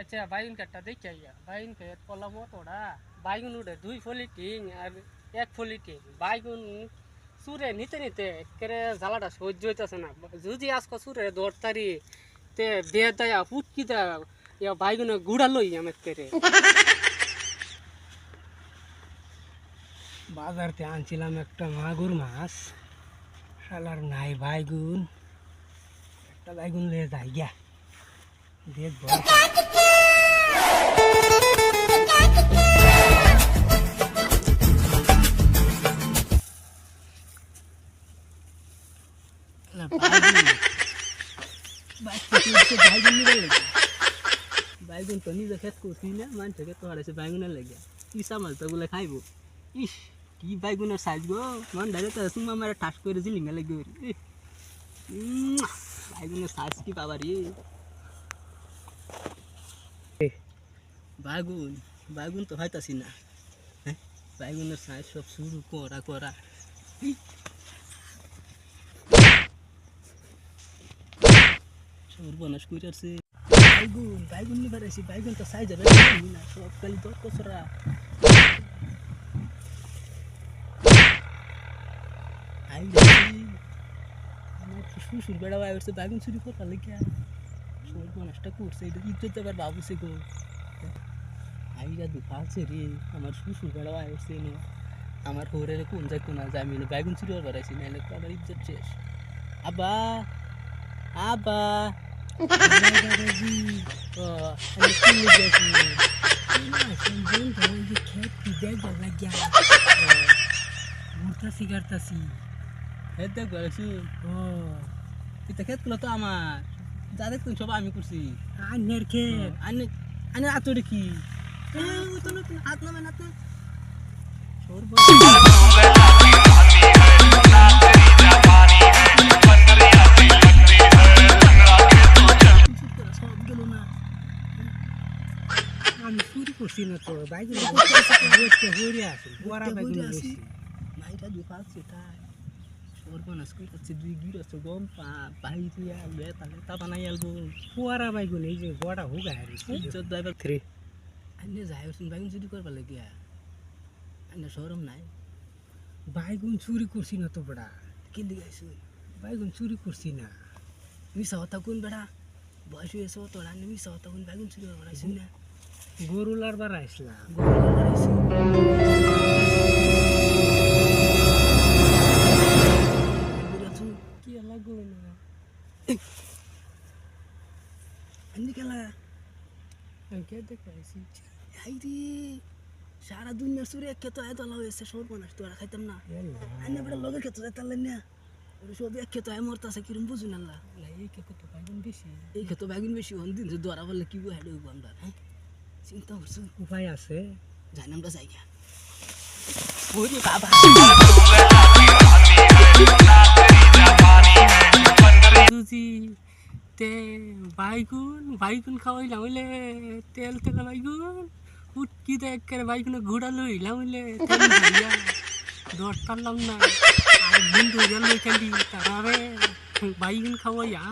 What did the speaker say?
আচ্ছা বাইগুন কাঠটা দেখি আইয়া। বাইগুন খেয়ে পলা মতোটা বাইগুন উঠে দুই ফলিটিং আর এক ফলিটিং বাইগুন সুরে নিতে নিতে একেবারে জ্বালাটা সহ্য হইতেছে না। যদি আজকে সুরে দৌড়তারি তে বে দেয়া ফুটকি দেয়া ইয়া বাইগুনে গুড়া লই আমি একেবারে। বাজারতে আনছিলাম একটা মাগুর মাছ। শালার নাই বাইগুন। একটা বাইগুন লিয়ে যাই গিয়া। দেখব। শালা বাইগুন। বাচ্চা তুলছে বাইগুন নিবে লেগে। বাইগুন তো নিজে খেত করছি না মানুষকে তো হারাইছে বাইগুনের লেগে ইসা মাছ তো বলে খাইবো ইস কি বাইগুনের সাইজ গো মন ডাইরে তো সুমা মারে ঠাস করে জিলিঙ্গা লেগে ওরে। ইহ, উম, বাইগুনের সাইজ কি বাবা রে বাগুন বাগুন তো হয়তাছি না। হ্যাঁ? বাইগুনের সাইজ সব শুরু করা করা। সর্বনাশ কইরাছে। বাইগুন বাইগুন নিবার আছি বাইগুন তো সাইজ হবে না সব খালি দর কসরা আই যাচ্ছি বেড়া ভাই উঠছে বাইগুন চুরি করবার লেগে সর্বনাশটা করছে, এটা ইজ্জত দেবার বাবুছে গো। আইরা দুঃখ আছে রে আমার শ্বশুর বেড়া ভাই উঠছে আমার হোরের কোন যায় কোন যায় আমি বাইগুন চুরি আছি নাহলে তো আমার ইজ্জত শেষ। আবা আবা না যে ঘুরতাছি গাড়তাছি খেত দেখ গেছি ও পিতা খেত তো আমার। যাদের তুমি সব আমি করছি। আন্যের খেত। আন্নে আন্নে আতরে কি? হাত নামে না তো সর্ব সব গেল না আমি চুরি করছি না তো বাইক হরে আছে বড়া বাইক ভাইটা দুঃখ আছে তাই সর্বনাশ করে যাচ্ছে দুই গির আছে গম পা বাইরে আলবে তাহলে তা বানাই আলবো ফুয়ারা বাইগুন এই যে বড়া হুগা হারি ইজ্জত দাইবার থ্রি আন্নে যাই হচ্ছেন বাইগুন চুরি করবার লাগিয়া আন্নে সরম নাই বাইগুন চুরি করছি না তো বড়া কি লিগাইছো বাইগুন চুরি করছি না মিশা হতা কোন বেড়া বয়স হয়েছে তোর আন্নে মিশা হতা কোন বাইগুন চুরি করবার আইসি না গরু লারবার আইসলাম গরু লারবার আইসি কি লাগো না আন্নি খেলা আমি কে দেখাইছি হাই রে সারা দুনিয়ার সুরে খেতো লাভ হয়েছে সর্বনাশ তোরা খাইতাম না। আন্নে বেটা লগের খেতো যাইতালেন না। সব এক খেতো আয় মরতাছে কিরম বুঝুন আল্লাহ এই খেতো বাইগুন বেশি? এই খেতো বাইগুন বেশি হন দিন ধরা বললে কি হেঁটে হইব আমরা হ্যাঁ। চিন্তা করছ? উপায় আছে? জানি আমরা যাই গা বাবা। বাইগুন বাইগুন খাওয়াইলাম হইলে তেল তেল বাইগুন, উটকি দেখ করে বাইগুনে ঘোড়া লইলাম হইলে দর টানলাম না আর বন্ধু গেল খালি তারা বাইগুন খাওয়াইয়া।